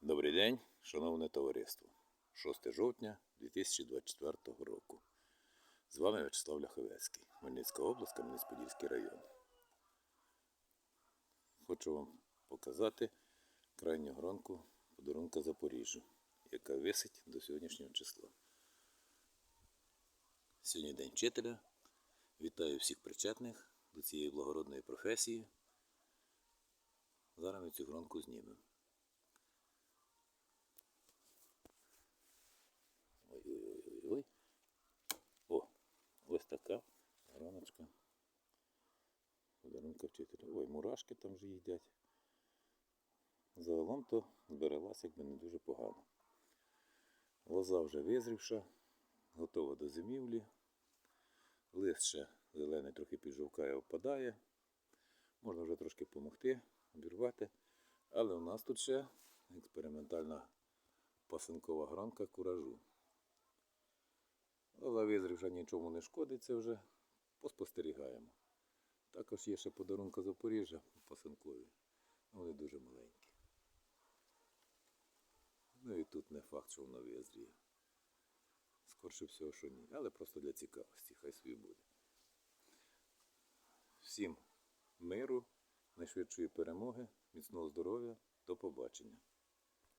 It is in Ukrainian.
Добрий день, шановне товариство. 6 жовтня 2024 року. З вами Вячеслав Ляховецький, Хмельницька область, Кам'янець-Подільський район. Хочу вам показати крайню гронку подарунка Запоріжжю, яка висить до сьогоднішнього числа. Сьогодні День вчителя. Вітаю всіх причетних до цієї благородної професії. Зараз ми цю гронку знімемо. Подарунка вчителя. Ой, мурашки там вже їдять. Загалом то збереглася якби не дуже погано. Лоза вже визрівша, готова до зимівлі. Лист ще зелений трохи піджовкає, опадає. Можна вже трошки допомогти, обірвати. Але у нас тут ще експериментальна пасинкова гранка куражу. Але визрів вже нічому не шкодить, це вже поспостерігаємо. Також є ще подарунка Запоріжжя пасинкові. Вони дуже маленькі. Ну і тут не факт, що воно визріє. Скорше всього, що ні. Але просто для цікавості, хай собі буде. Всім миру, найшвидшої перемоги, міцного здоров'я, до побачення.